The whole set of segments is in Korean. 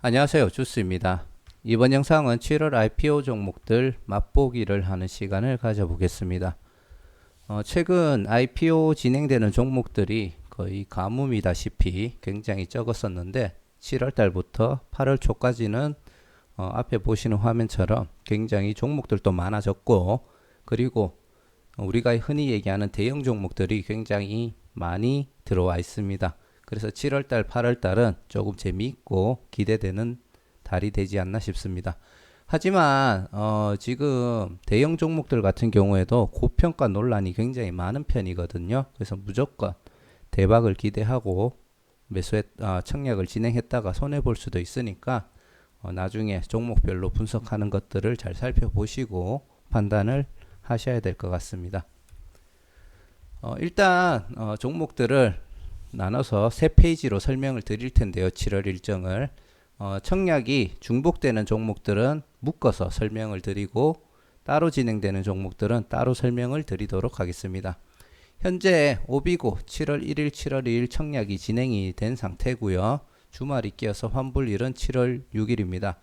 안녕하세요. 주스입니다. 이번 영상은 7월 IPO 종목들 맛보기를 하는 시간을 가져보겠습니다. 어, 최근 IPO 진행되는 종목들이 거의 가뭄이다시피 굉장히 적었었는데 7월 달부터 8월 초까지는 어, 앞에 보시는 화면처럼 굉장히 종목들도 많아졌고 그리고 우리가 흔히 얘기하는 대형 종목들이 굉장히 많이 들어와 있습니다. 그래서 7월달, 8월달은 조금 재미있고 기대되는 달이 되지 않나 싶습니다. 하지만 어, 지금 대형 종목들 같은 경우에도 고평가 논란이 굉장히 많은 편이거든요. 그래서 무조건 대박을 기대하고 매수했 아, 청약을 진행했다가 손해 볼 수도 있으니까 어, 나중에 종목별로 분석하는 것들을 잘 살펴보시고 판단을 하셔야 될 것 같습니다. 어, 일단 어, 종목들을 나눠서 세 페이지로 설명을 드릴 텐데요. 7월 일정을 어, 청약이 중복되는 종목들은 묶어서 설명을 드리고 따로 진행되는 종목들은 따로 설명을 드리도록 하겠습니다. 현재 오비고 7월 1일, 7월 2일 청약이 진행이 된 상태고요. 주말이 끼어서 환불일은 7월 6일입니다.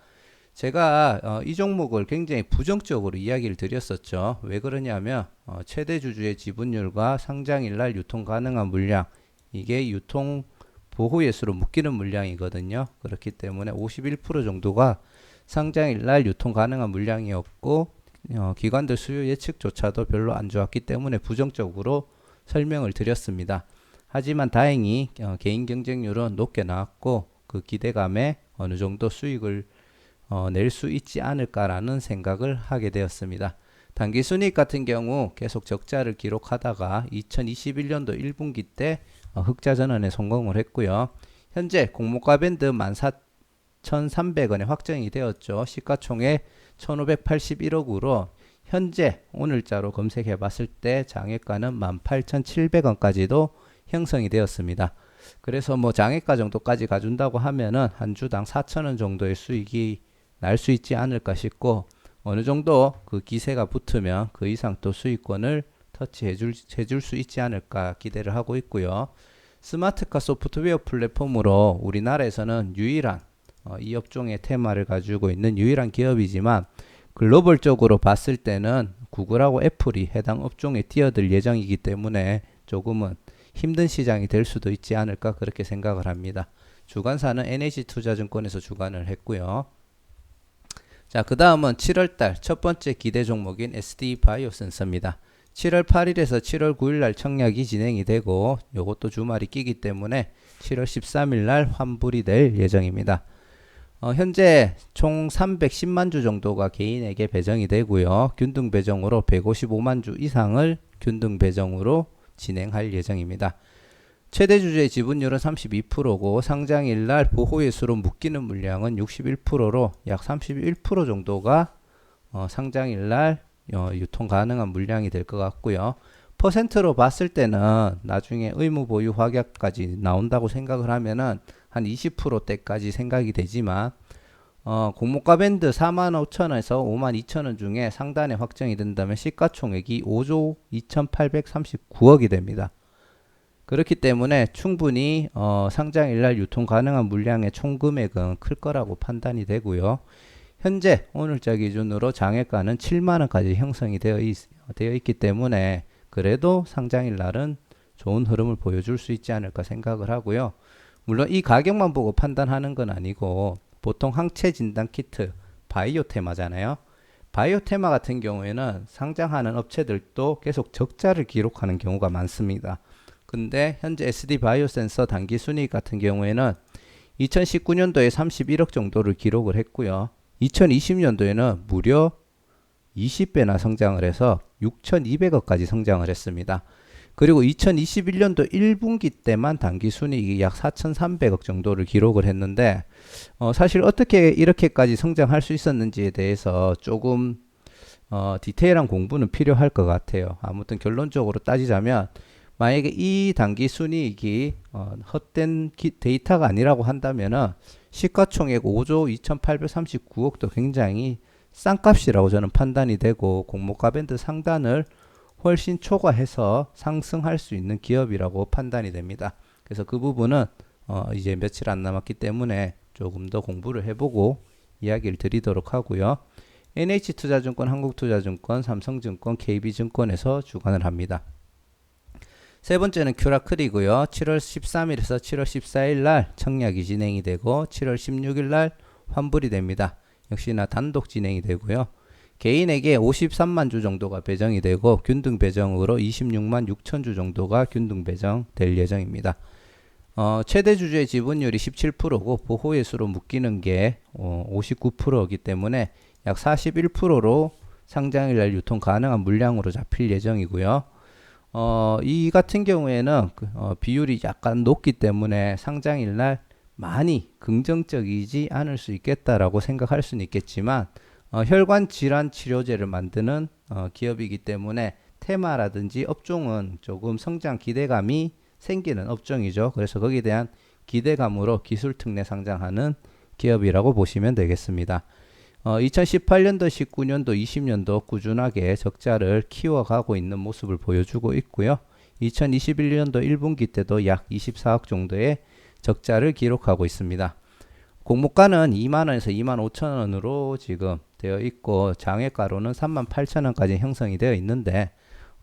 제가 어, 이 종목을 굉장히 부정적으로 이야기를 드렸었죠. 왜 그러냐면 어, 최대 주주의 지분율과 상장일 날 유통 가능한 물량 이게 유통 보호 예수로 묶이는 물량이거든요. 그렇기 때문에 51% 정도가 상장일 날 유통 가능한 물량이었고 어, 기관들 수요 예측조차도 별로 안 좋았기 때문에 부정적으로 설명을 드렸습니다. 하지만 다행히 어, 개인 경쟁률은 높게 나왔고 그 기대감에 어느 정도 수익을 어, 낼 수 있지 않을까라는 생각을 하게 되었습니다. 단기 순이익 같은 경우 계속 적자를 기록하다가 2021년도 1분기 때 어, 흑자 전환에 성공을 했고요. 현재 공모가 밴드 14,300원에 확정이 되었죠. 시가총액 1,581억으로 현재 오늘자로 검색해 봤을 때 장외가는 18,700원까지도 형성이 되었습니다. 그래서 뭐 장외가 정도까지 가준다고 하면은 한 주당 4,000원 정도의 수익이 날 수 있지 않을까 싶고 어느 정도 그 기세가 붙으면 그 이상 또 수익권을 터치해 줄, 해줄 수 있지 않을까 기대를 하고 있고요. 스마트카 소프트웨어 플랫폼으로 우리나라에서는 유일한 어, 이 업종의 테마를 가지고 있는 유일한 기업이지만 글로벌적으로 봤을 때는 구글하고 애플이 해당 업종에 뛰어들 예정이기 때문에 조금은 힘든 시장이 될 수도 있지 않을까 그렇게 생각을 합니다. 주관사는 NH투자증권에서 주관을 했고요. 자, 그 다음은 7월달 첫 번째 기대 종목인 SD 바이오 센서입니다. 7월 8일에서 7월 9일 날 청약이 진행이 되고 요것도 주말이 끼기 때문에 7월 13일 날 환불이 될 예정입니다. 어, 현재 총 310만 주 정도가 개인에게 배정이 되고요. 균등 배정으로 155만 주 이상을 균등 배정으로 진행할 예정입니다. 최대 주주의 지분율은 32%고 상장일 날 보호예수로 묶이는 물량은 61%로 약 31% 정도가 어, 상장일 날 어, 유통 가능한 물량이 될 것 같고요. 퍼센트로 봤을 때는 나중에 의무 보유 확약까지 나온다고 생각을 하면은 한 20%대까지 생각이 되지만 어, 공모가 밴드 4만 5천원에서 5만 2천원 중에 상단에 확정이 된다면 시가총액이 5조 2,839억이 됩니다. 그렇기 때문에 충분히 어, 상장일날 유통 가능한 물량의 총 금액은 클 거라고 판단이 되고요. 현재 오늘자 기준으로 장외가는 7만 원까지 형성이 되어, 있, 되어 있기 때문에 그래도 상장일 날은 좋은 흐름을 보여줄 수 있지 않을까 생각을 하고요. 물론 이 가격만 보고 판단하는 건 아니고 보통 항체 진단 키트 바이오 테마잖아요. 바이오 테마 같은 경우에는 상장하는 업체들도 계속 적자를 기록하는 경우가 많습니다. 근데 현재 SD 바이오 센서 단기 순이익 같은 경우에는 2019년도에 31억 정도를 기록을 했고요. 2020년도에는 무려 20배나 성장을 해서 6,200억까지 성장을 했습니다. 그리고 2021년도 1분기 때만 단기 순이익이 약 4,300억 정도를 기록을 했는데 어, 사실 어떻게 이렇게까지 성장할 수 있었는지에 대해서 조금 어, 디테일한 공부는 필요할 것 같아요. 아무튼 결론적으로 따지자면 만약에 이 단기 순이익이 어, 헛된 기, 데이터가 아니라고 한다면은 시가총액 5조 2,839억도 굉장히 싼 값이라고 저는 판단이 되고 공모가 밴드 상단을 훨씬 초과해서 상승할 수 있는 기업이라고 판단이 됩니다. 그래서 그 부분은 어 이제 며칠 안 남았기 때문에 조금 더 공부를 해보고 이야기를 드리도록 하고요. NH투자증권, 한국투자증권, 삼성증권, KB증권에서 주관을 합니다. 세 번째는 큐라클이고요. 7월 13일에서 7월 14일 날 청약이 진행이 되고 7월 16일 날 환불이 됩니다. 역시나 단독 진행이 되고요. 개인에게 53만 주 정도가 배정이 되고 균등 배정으로 26만 6천 주 정도가 균등 배정될 예정입니다. 어, 최대 주주의 지분율이 17%고 보호예수로 묶이는 게 어, 59%이기 때문에 약 41%로 상장일 날 유통 가능한 물량으로 잡힐 예정이고요. 어, 이 같은 경우에는 그, 어, 비율이 약간 높기 때문에 상장일 날 많이 긍정적이지 않을 수 있겠다라고 생각할 수는 있겠지만 어, 혈관 질환 치료제를 만드는 어, 기업이기 때문에 테마라든지 업종은 조금 성장 기대감이 생기는 업종이죠. 그래서 거기에 대한 기대감으로 기술 특례 상장하는 기업이라고 보시면 되겠습니다. 어, 2018년도, 19년도, 20년도 꾸준하게 적자를 키워가고 있는 모습을 보여주고 있고요. 2021년도 1분기 때도 약 24억 정도의 적자를 기록하고 있습니다. 공모가는 2만원에서 2만 5천원으로 지금 되어 있고 장외가로는 3만 8천원까지 형성이 되어 있는데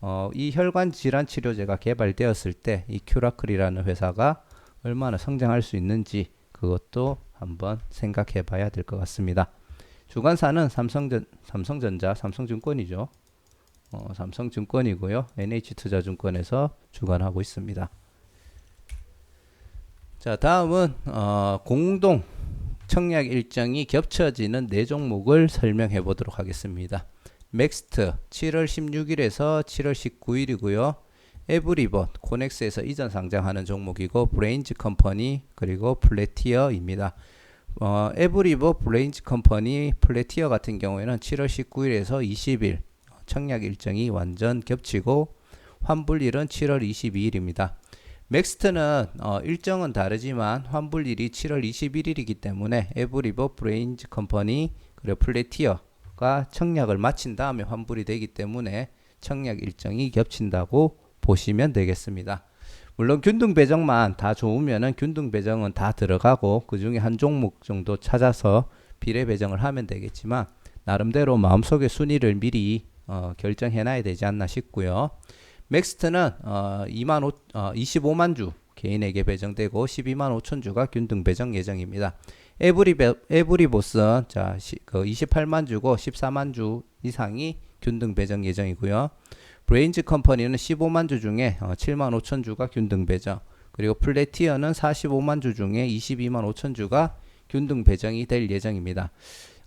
어, 이 혈관 질환 치료제가 개발되었을 때 이 큐라클이라는 회사가 얼마나 성장할 수 있는지 그것도 한번 생각해 봐야 될 것 같습니다. 주관사는 삼성전, 삼성전자, 삼성증권이죠. 어, 삼성증권이고요. NH투자증권에서 주관하고 있습니다. 자, 다음은 어, 공동 청약 일정이 겹쳐지는 네 종목을 설명해 보도록 하겠습니다. 맥스트 7월 16일에서 7월 19일이고요. 에브리버 코넥스에서 이전 상장하는 종목이고 브레인즈 컴퍼니 그리고 플래티어입니다. 어, 에브리버 브레인즈 컴퍼니 플래티어 같은 경우에는 7월 19일에서 20일 청약 일정이 완전 겹치고 환불일은 7월 22일입니다. 맥스트는 어, 일정은 다르지만 환불일이 7월 21일이기 때문에 에브리버 브레인즈 컴퍼니 그리고 플래티어가 청약을 마친 다음에 환불이 되기 때문에 청약 일정이 겹친다고 보시면 되겠습니다. 물론 균등 배정만 다 좋으면은 균등 배정은 다 들어가고 그 중에 한 종목 정도 찾아서 비례 배정을 하면 되겠지만 나름대로 마음속의 순위를 미리 어, 결정해 놔야 되지 않나 싶고요. 맥스트는 어, 2만 5, 어, 25만 주 개인에게 배정되고 12만 5천 주가 균등 배정 예정입니다. 에브리 에브리보스는 자, 시, 그 28만 주고 14만 주 이상이 균등 배정 예정이고요. 브레인즈 컴퍼니는 15만 주 중에 어, 7만 5천 주가 균등 배정, 그리고 플래티어는 45만 주 중에 22만 5천 주가 균등 배정이 될 예정입니다.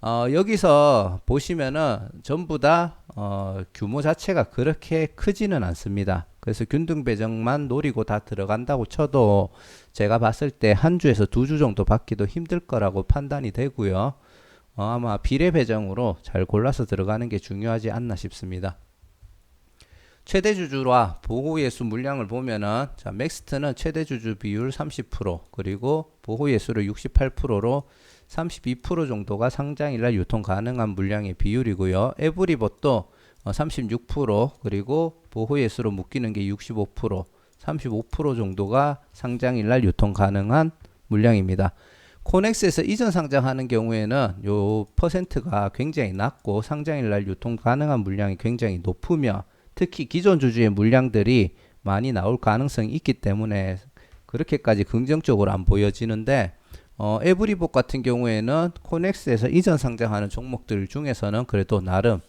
어, 여기서 보시면은 전부 다 어, 규모 자체가 그렇게 크지는 않습니다. 그래서 균등 배정만 노리고 다 들어간다고 쳐도 제가 봤을 때 한 주에서 두 주 정도 받기도 힘들 거라고 판단이 되고요. 어, 아마 비례 배정으로 잘 골라서 들어가는 게 중요하지 않나 싶습니다. 최대 주주와 보호 예수 물량을 보면은 자, 맥스트는 최대 주주 비율 30% 그리고 보호 예수를 68%로 32% 정도가 상장일날 유통 가능한 물량의 비율이고요. 에브리봇도 36% 그리고 보호 예수로 묶이는 게 65%, 35% 정도가 상장일날 유통 가능한 물량입니다. 코넥스에서 이전 상장하는 경우에는 요 퍼센트가 굉장히 낮고 상장일날 유통 가능한 물량이 굉장히 높으며 특히 기존 주주의 물량들이 많이 나올 가능성이 있기 때문에 그렇게까지 긍정적으로 안 보여지는데 어, 에브리복 같은 경우에는 코넥스에서 이전 상장하는 종목들 중에서는 그래도 나름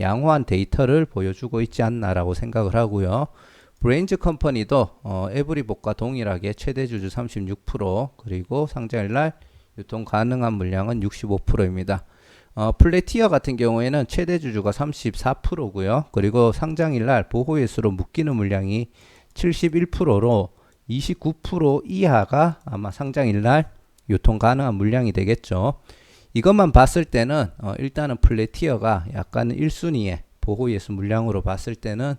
양호한 데이터를 보여주고 있지 않나라고 생각을 하고요. 브레인즈 컴퍼니도 어, 에브리복과 동일하게 최대 주주 36% 그리고 상장일 날 유통 가능한 물량은 65%입니다. 어, 플래티어 같은 경우에는 최대 주주가 34%고요. 그리고 상장일 날 보호예수로 묶이는 물량이 71%로 29% 이하가 아마 상장일 날 유통 가능한 물량이 되겠죠. 이것만 봤을 때는 어, 일단은 플래티어가 약간 1순위에 보호예수 물량으로 봤을 때는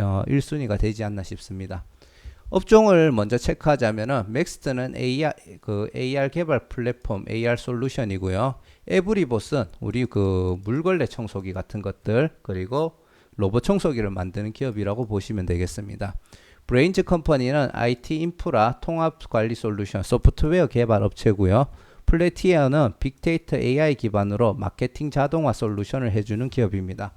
어, 1순위가 되지 않나 싶습니다. 업종을 먼저 체크하자면은 맥스트는 AR 그 AR 개발 플랫폼 AR 솔루션이고요. 에브리봇은 우리 그 물걸레 청소기 같은 것들 그리고 로봇 청소기를 만드는 기업이라고 보시면 되겠습니다. 브레인즈 컴퍼니는 IT 인프라 통합 관리 솔루션 소프트웨어 개발 업체고요. 플래티어는 빅데이터 AI 기반으로 마케팅 자동화 솔루션을 해주는 기업입니다.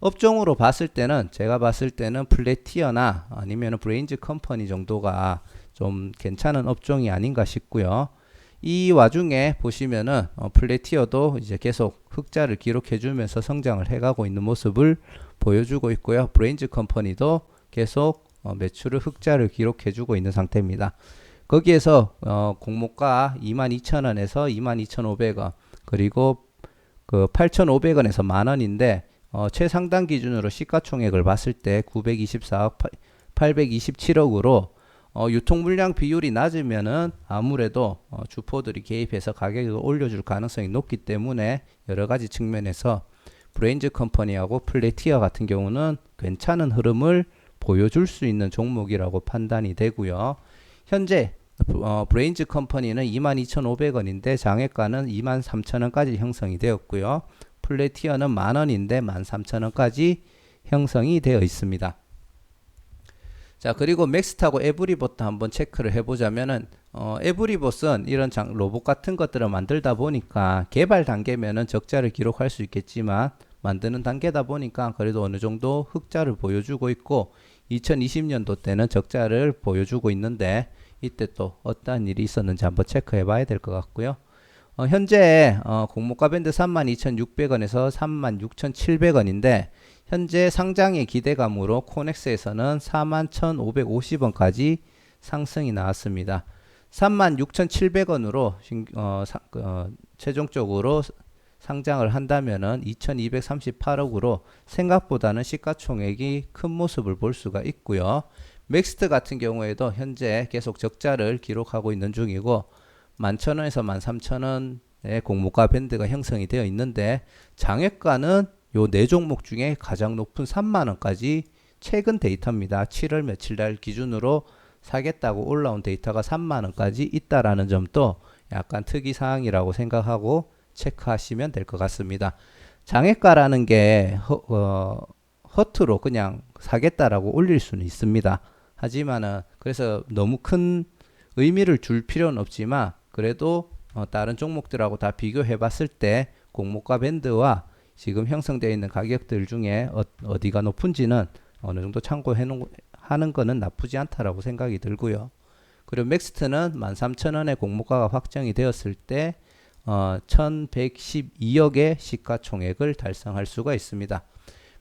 업종으로 봤을 때는 제가 봤을 때는 플래티어나 아니면 브레인즈 컴퍼니 정도가 좀 괜찮은 업종이 아닌가 싶고요. 이 와중에 보시면은 어, 플래티어도 이제 계속 흑자를 기록해 주면서 성장을 해가고 있는 모습을 보여주고 있고요. 브레인즈 컴퍼니도 계속 어, 매출을 흑자를 기록해 주고 있는 상태입니다. 거기에서 어, 공모가 22,000원에서 22,500원 그리고 그 8,500원에서 만 원인데 어, 최상단 기준으로 시가총액을 봤을 때 924억 827억으로 어, 유통 물량 비율이 낮으면은 아무래도 어, 주포들이 개입해서 가격을 올려줄 가능성이 높기 때문에 여러 가지 측면에서 브레인즈 컴퍼니하고 플래티어 같은 경우는 괜찮은 흐름을 보여줄 수 있는 종목이라고 판단이 되고요. 현재 어, 브레인즈 컴퍼니는 22,500원인데 장외가는 23,000원까지 형성이 되었고요. 플래티어는 만 원인데 13,000원까지 형성이 되어 있습니다. 자 그리고 맥스타고 에브리봇도 한번 체크를 해보자면은 어, 에브리봇은 이런 장, 로봇 같은 것들을 만들다 보니까 개발 단계면은 적자를 기록할 수 있겠지만 만드는 단계다 보니까 그래도 어느 정도 흑자를 보여주고 있고 2020년도 때는 적자를 보여주고 있는데 이때 또 어떠한 일이 있었는지 한번 체크해 봐야 될 것 같고요. 어, 현재 어, 공모가 밴드 32,600원에서 36,700원인데 현재 상장의 기대감으로 코넥스에서는 41,550원까지 상승이 나왔습니다. 36,700원으로 어, 어, 최종적으로 상장을 한다면은 2,238억으로 생각보다는 시가총액이 큰 모습을 볼 수가 있고요. 맥스트 같은 경우에도 현재 계속 적자를 기록하고 있는 중이고 11,000원에서 13,000원의 공모가 밴드가 형성이 되어 있는데 장외가는 요 네 종목 중에 가장 높은 3만 원까지 최근 데이터입니다. 7월 며칠 날 기준으로 사겠다고 올라온 데이터가 3만 원까지 있다라는 점도 약간 특이 사항이라고 생각하고 체크하시면 될 것 같습니다. 장외가라는 게 허, 어, 허투루 그냥 사겠다라고 올릴 수는 있습니다. 하지만은 그래서 너무 큰 의미를 줄 필요는 없지만 그래도 어, 다른 종목들하고 다 비교해 봤을 때 공모가 밴드와 지금 형성되어 있는 가격들 중에 어, 디가 높은지는 어느 정도 참고해 하는 거는 나쁘지 않다라고 생각이 들고요. 그리고 맥스트는 13,000원의 공모가가 확정이 되었을 때 어, 1,112억의 시가총액을 달성할 수가 있습니다.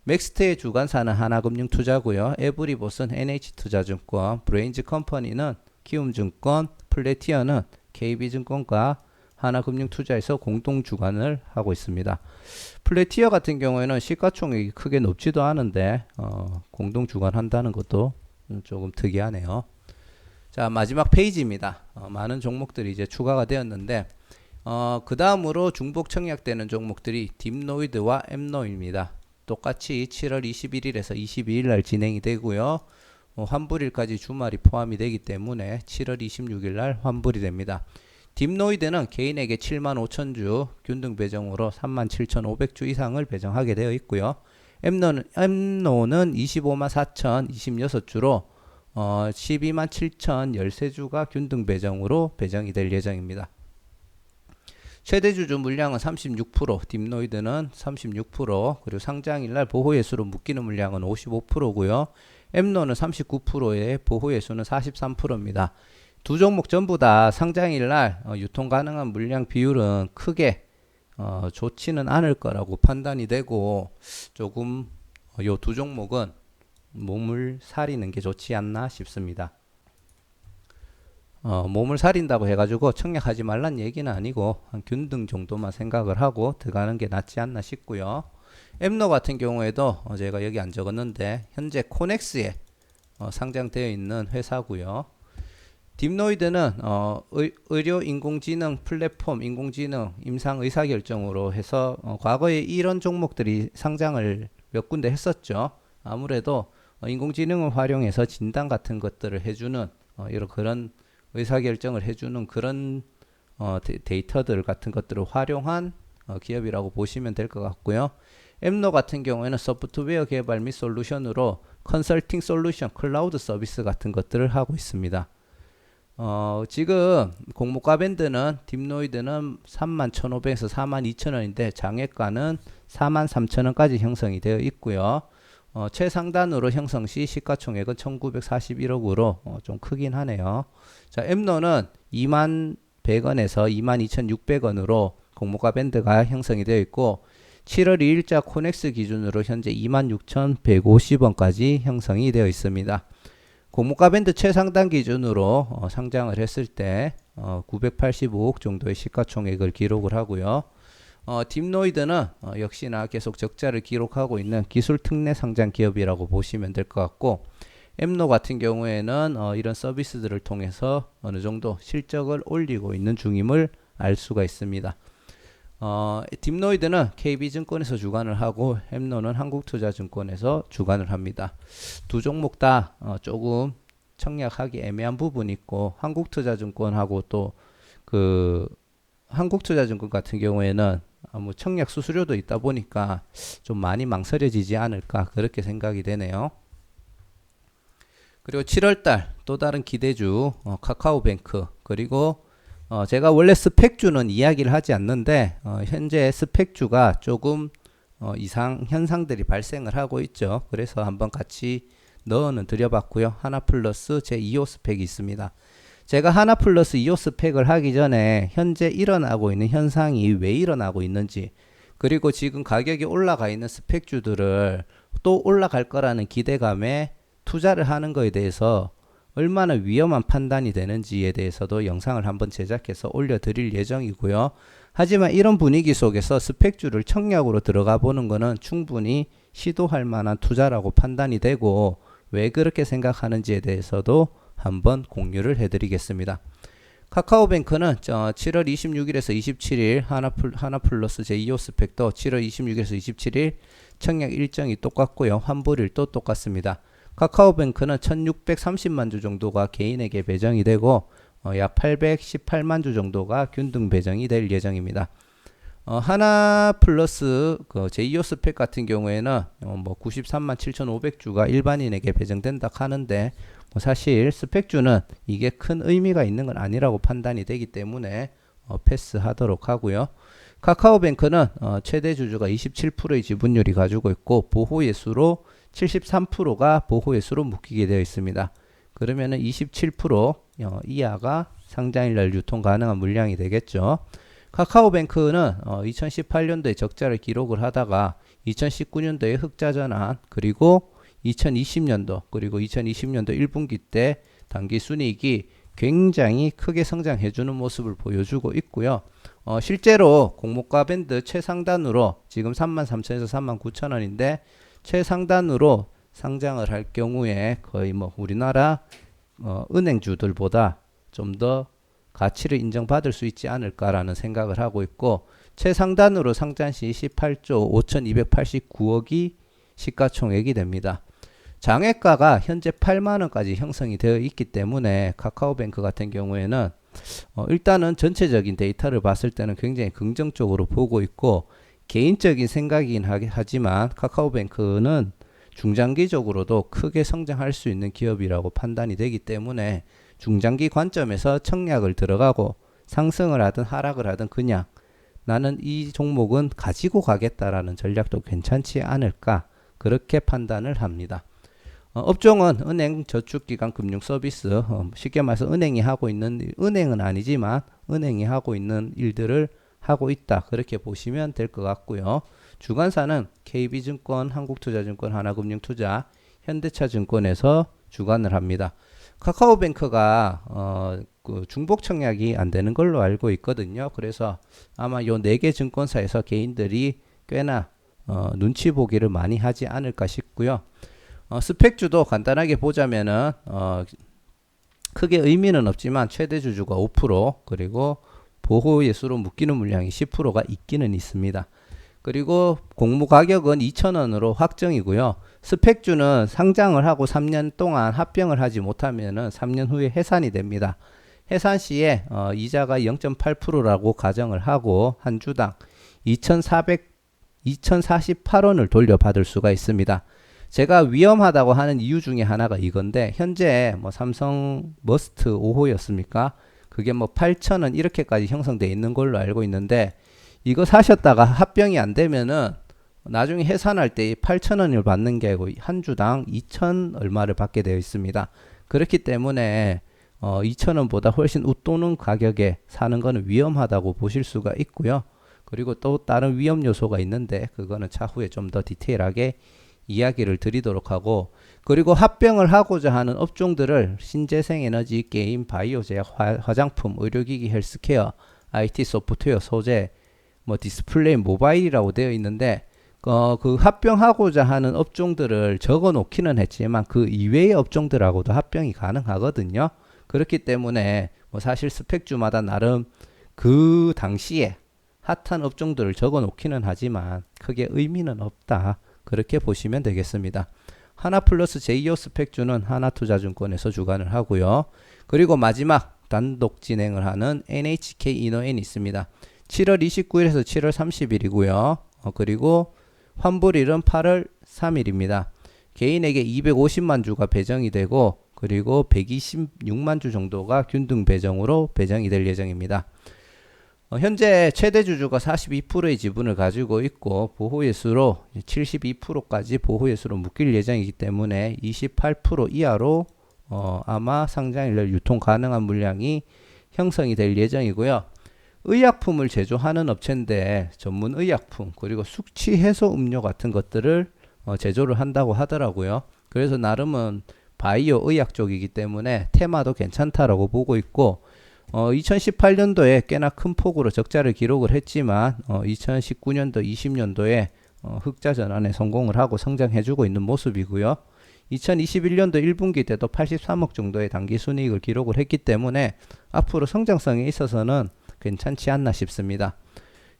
맥스트의 주관사는 하나금융투자고요. 에브리봇은 NH투자증권, 브레인즈 컴퍼니는 키움증권, 플래티어는 KB증권과 하나금융투자에서 공동 주관을 하고 있습니다. 플래티어 같은 경우에는 시가총액이 크게 높지도 않은데 어, 공동 주관한다는 것도 조금 특이하네요. 자 마지막 페이지입니다. 어, 많은 종목들이 이제 추가가 되었는데 어, 그 다음으로 중복 청약되는 종목들이 딥노이드와 엠노입니다. 똑같이 7월 21일에서 22일 날 진행이 되고요. 어, 환불일까지 주말이 포함이 되기 때문에 7월 26일 날 환불이 됩니다. 딥노이드는 개인에게 7만 5천 주 균등 배정으로 3만 7천500주 이상을 배정하게 되어 있고요. 엠노는, 엠노는 25만 4천 26주로 어, 12만 7천 13주가 균등 배정으로 배정이 될 예정입니다. 최대 주주 물량은 36%, 딥노이드는 36%, 그리고 상장일날 보호예수로 묶이는 물량은 55%고요. 엠노는 39%에 보호예수는 43%입니다. 두 종목 전부 다 상장일 날 어, 유통 가능한 물량 비율은 크게 어, 좋지는 않을 거라고 판단이 되고 조금 어, 요두 종목은 몸을 사리는 게 좋지 않나 싶습니다. 어, 몸을 사린다고 해가지고 청약하지 말란 얘기는 아니고 한 균등 정도만 생각을 하고 들어가는 게 낫지 않나 싶고요. 엠노 같은 경우에도 어, 제가 여기 안 적었는데 현재 코넥스에 어, 상장되어 있는 회사고요. 딥노이드는 어, 의, 료 인공지능 플랫폼 인공지능 임상 의사결정으로 해서 어, 과거에 이런 종목들이 상장을 몇 군데 했었죠. 아무래도 어, 인공지능을 활용해서 진단 같은 것들을 해주는 어, 이런 그런 의사결정을 해주는 그런 어, 데, 이터들 같은 것들을 활용한 어, 기업이라고 보시면 될 것 같고요. 엠노 같은 경우에는 소프트웨어 개발 및 솔루션으로 컨설팅 솔루션, 클라우드 서비스 같은 것들을 하고 있습니다. 어, 지금 공모가 밴드는 딥노이드는 31,500에서 42,000원인데 장외가는 43,000원까지 형성이 되어 있고요. 어, 최상단으로 형성 시 시가총액은 1941억으로 어, 좀 크긴 하네요. 자, 엠노는 2만 100원에서 22,600원으로 공모가 밴드가 형성이 되어 있고 7월 2일자 코넥스 기준으로 현재 26,150원까지 형성이 되어 있습니다. 공모가 밴드 최상단 기준으로 어, 상장을 했을 때 어, 985억 정도의 시가총액을 기록을 하고요. 어, 딥노이드는 어, 역시나 계속 적자를 기록하고 있는 기술 특례 상장 기업이라고 보시면 될 것 같고 엠노 같은 경우에는 어, 이런 서비스들을 통해서 어느 정도 실적을 올리고 있는 중임을 알 수가 있습니다. 어, 딥노이드는 KB증권에서 주관을 하고 엠노는 한국투자증권에서 주관을 합니다. 두 종목 다 어, 조금 청약하기 애매한 부분이 있고 한국투자증권하고 또 그 한국투자증권 같은 경우에는 어, 뭐 청약 수수료도 있다 보니까 좀 많이 망설여지지 않을까 그렇게 생각이 되네요. 그리고 7월달 또 다른 기대주 어, 카카오뱅크 그리고 어, 제가 원래 스펙주는 이야기를 하지 않는데 어, 현재 스펙주가 조금 어, 이상 현상들이 발생을 하고 있죠. 그래서 한번 같이 넣어는 드려봤고요. 하나 플러스 제 2호 스펙이 있습니다. 제가 하나 플러스 2호 스펙을 하기 전에 현재 일어나고 있는 현상이 왜 일어나고 있는지 그리고 지금 가격이 올라가 있는 스펙주들을 또 올라갈 거라는 기대감에 투자를 하는 거에 대해서 얼마나 위험한 판단이 되는지에 대해서도 영상을 한번 제작해서 올려드릴 예정이고요. 하지만 이런 분위기 속에서 스펙주를 청약으로 들어가 보는 것은 충분히 시도할 만한 투자라고 판단이 되고 왜 그렇게 생각하는지에 대해서도 한번 공유를 해드리겠습니다. 카카오뱅크는 7월 26일에서 27일 하나플, 하나플러스 제2호 스펙도 7월 26일에서 27일 청약 일정이 똑같고요. 환불일도 똑같습니다. 카카오뱅크는 1630만 주 정도가 개인에게 배정이 되고 어, 약 818만 주 정도가 균등 배정이 될 예정입니다. 어, 하나 플러스 그 제2호 스펙 같은 경우에는 어, 뭐 93만 7,500주가 일반인에게 배정된다 하는데 뭐 사실 스펙주는 이게 큰 의미가 있는 건 아니라고 판단이 되기 때문에 어, 패스하도록 하고요. 카카오뱅크는 어, 최대 주주가 27%의 지분율이 가지고 있고 보호 예수로 73%가 보호 예수로 묶이게 되어 있습니다. 그러면은 27% 어, 이하가 상장일 날 유통 가능한 물량이 되겠죠. 카카오뱅크는 어, 2018년도에 적자를 기록을 하다가 2019년도에 흑자 전환 그리고 2020년도 그리고 2020년도 1분기 때 단기 순이익이 굉장히 크게 성장해 주는 모습을 보여주고 있고요. 어, 실제로 공모가 밴드 최상단으로 지금 33,000에서 39,000원인데 최상단으로 상장을 할 경우에 거의 뭐 우리나라 어, 은행주들보다 좀 더 가치를 인정받을 수 있지 않을까라는 생각을 하고 있고 최상단으로 상장 시 18조 5,289억이 시가총액이 됩니다. 장외가가 현재 8만 원까지 형성이 되어 있기 때문에 카카오뱅크 같은 경우에는 어, 일단은 전체적인 데이터를 봤을 때는 굉장히 긍정적으로 보고 있고 개인적인 생각이긴 하지만 카카오뱅크는 중장기적으로도 크게 성장할 수 있는 기업이라고 판단이 되기 때문에 중장기 관점에서 청약을 들어가고 상승을 하든 하락을 하든 그냥 나는 이 종목은 가지고 가겠다라는 전략도 괜찮지 않을까 그렇게 판단을 합니다. 어, 업종은 은행, 저축기관, 금융 서비스, 어, 쉽게 말해서 은행이 하고 있는 은행은 아니지만 은행이 하고 있는 일들을 하고 있다 그렇게 보시면 될 것 같고요. 주관사는 KB증권, 한국투자증권, 하나금융투자, 현대차증권에서 주관을 합니다. 카카오뱅크가 어, 그 중복 청약이 안 되는 걸로 알고 있거든요. 그래서 아마 요 네 개 증권사에서 개인들이 꽤나 어, 눈치 보기를 많이 하지 않을까 싶고요. 어, 스펙주도 간단하게 보자면은 어, 크게 의미는 없지만 최대 주주가 5% 그리고 보호 예수로 묶이는 물량이 10%가 있기는 있습니다. 그리고 공모 가격은 2,000원으로 확정이고요. 스펙주는 상장을 하고 3년 동안 합병을 하지 못하면은 3년 후에 해산이 됩니다. 해산 시에 어, 이자가 0.8%라고 가정을 하고 한 주당 2,400 2,048원을 돌려받을 수가 있습니다. 제가 위험하다고 하는 이유 중에 하나가 이건데 현재 뭐 삼성 머스트 5호였습니까? 그게 뭐 8,000원 이렇게까지 형성돼 있는 걸로 알고 있는데 이거 사셨다가 합병이 안 되면은 나중에 해산할 때 8,000원을 받는 게 아니고 한 주당 2,000 얼마를 받게 되어 있습니다. 그렇기 때문에 어 2,000원보다 훨씬 웃도는 가격에 사는 거는 위험하다고 보실 수가 있고요. 그리고 또 다른 위험 요소가 있는데 그거는 차후에 좀 더 디테일하게 이야기를 드리도록 하고 그리고 합병을 하고자 하는 업종들을 신재생 에너지, 게임, 바이오 제약, 화, 화장품, 의료기기, 헬스케어, IT 소프트웨어, 소재, 뭐 디스플레이, 모바일이라고 되어 있는데 어, 그 합병하고자 하는 업종들을 적어 놓기는 했지만 그 이외의 업종들하고도 합병이 가능하거든요. 그렇기 때문에 뭐 사실 스펙주마다 나름 그 당시에 핫한 업종들을 적어 놓기는 하지만 크게 의미는 없다. 그렇게 보시면 되겠습니다. 하나 플러스 제이오 스펙주는 하나투자증권에서 주관을 하고요. 그리고 마지막 단독 진행을 하는 NHK 이노엔이 있습니다. 7월 29일에서 7월 30일이고요. 어, 그리고 환불일은 8월 3일입니다. 개인에게 250만 주가 배정이 되고 그리고 126만 주 정도가 균등 배정으로 배정이 될 예정입니다. 어, 현재 최대 주주가 42%의 지분을 가지고 있고 보호예수로 72%까지 보호예수로 묶일 예정이기 때문에 28% 이하로 어, 아마 상장일날 유통 가능한 물량이 형성이 될 예정이고요. 의약품을 제조하는 업체인데 전문 의약품 그리고 숙취 해소 음료 같은 것들을 어, 제조를 한다고 하더라고요. 그래서 나름은 바이오 의약 쪽이기 때문에 테마도 괜찮다라고 보고 있고 어, 2018년도에 꽤나 큰 폭으로 적자를 기록을 했지만 어, 2019년도, 20년도에 어, 흑자 전환에 성공을 하고 성장해주고 있는 모습이고요. 2021년도 1분기 때도 83억 정도의 단기 순이익을 기록을 했기 때문에 앞으로 성장성에 있어서는 괜찮지 않나 싶습니다.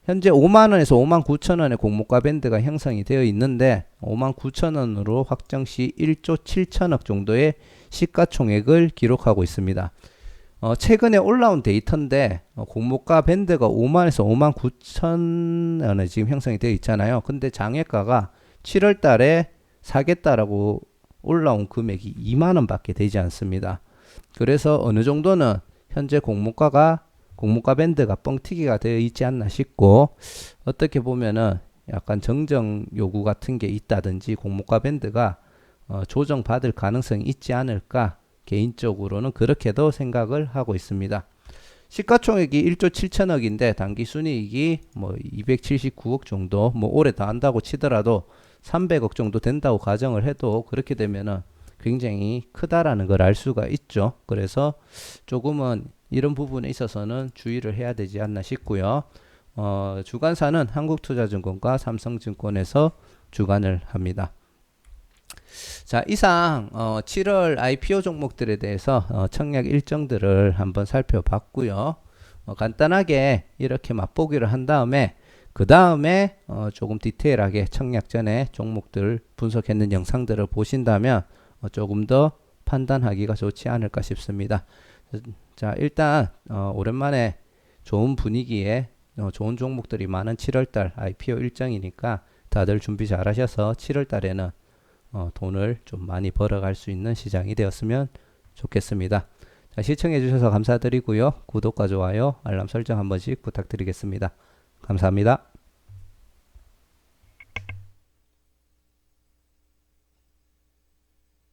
현재 5만원에서 5만 9천원의 공모가 밴드가 형성이 되어 있는데 5만 9천원으로 확정 시 1조 7천억 정도의 시가총액을 기록하고 있습니다. 어, 최근에 올라온 데이터인데 어, 공모가 밴드가 5만에서 5만 9천 원에 지금 형성이 되어 있잖아요. 근데 장외가가 7월 달에 사겠다라고 올라온 금액이 2만 원밖에 되지 않습니다. 그래서 어느 정도는 현재 공모가가 공모가 밴드가 뻥튀기가 되어 있지 않나 싶고 어떻게 보면은 약간 정정 요구 같은 게 있다든지 공모가 밴드가 어, 조정 받을 가능성이 있지 않을까 개인적으로는 그렇게도 생각을 하고 있습니다. 시가총액이 1조 7천억인데 단기 순이익이 뭐 279억 정도 뭐 올해 다 한다고 치더라도 300억 정도 된다고 가정을 해도 그렇게 되면은 굉장히 크다라는 걸 알 수가 있죠. 그래서 조금은 이런 부분에 있어서는 주의를 해야 되지 않나 싶고요. 어, 주관사는 한국투자증권과 삼성증권에서 주관을 합니다. 자, 이상 어, 7월 IPO 종목들에 대해서 어, 청약 일정들을 한번 살펴봤고요. 어, 간단하게 이렇게 맛보기를 한 다음에 그 다음에 어, 조금 디테일하게 청약 전에 종목들 분석했는 영상들을 보신다면 어, 조금 더 판단하기가 좋지 않을까 싶습니다. 자, 일단 어, 오랜만에 좋은 분위기에 어, 좋은 종목들이 많은 7월달 IPO 일정이니까 다들 준비 잘 하셔서 7월달에는 어, 돈을 좀 많이 벌어갈 수 있는 시장이 되었으면 좋겠습니다. 자, 시청해 주셔서 감사드리고요. 구독과 좋아요, 알람 설정 한 번씩 부탁드리겠습니다. 감사합니다.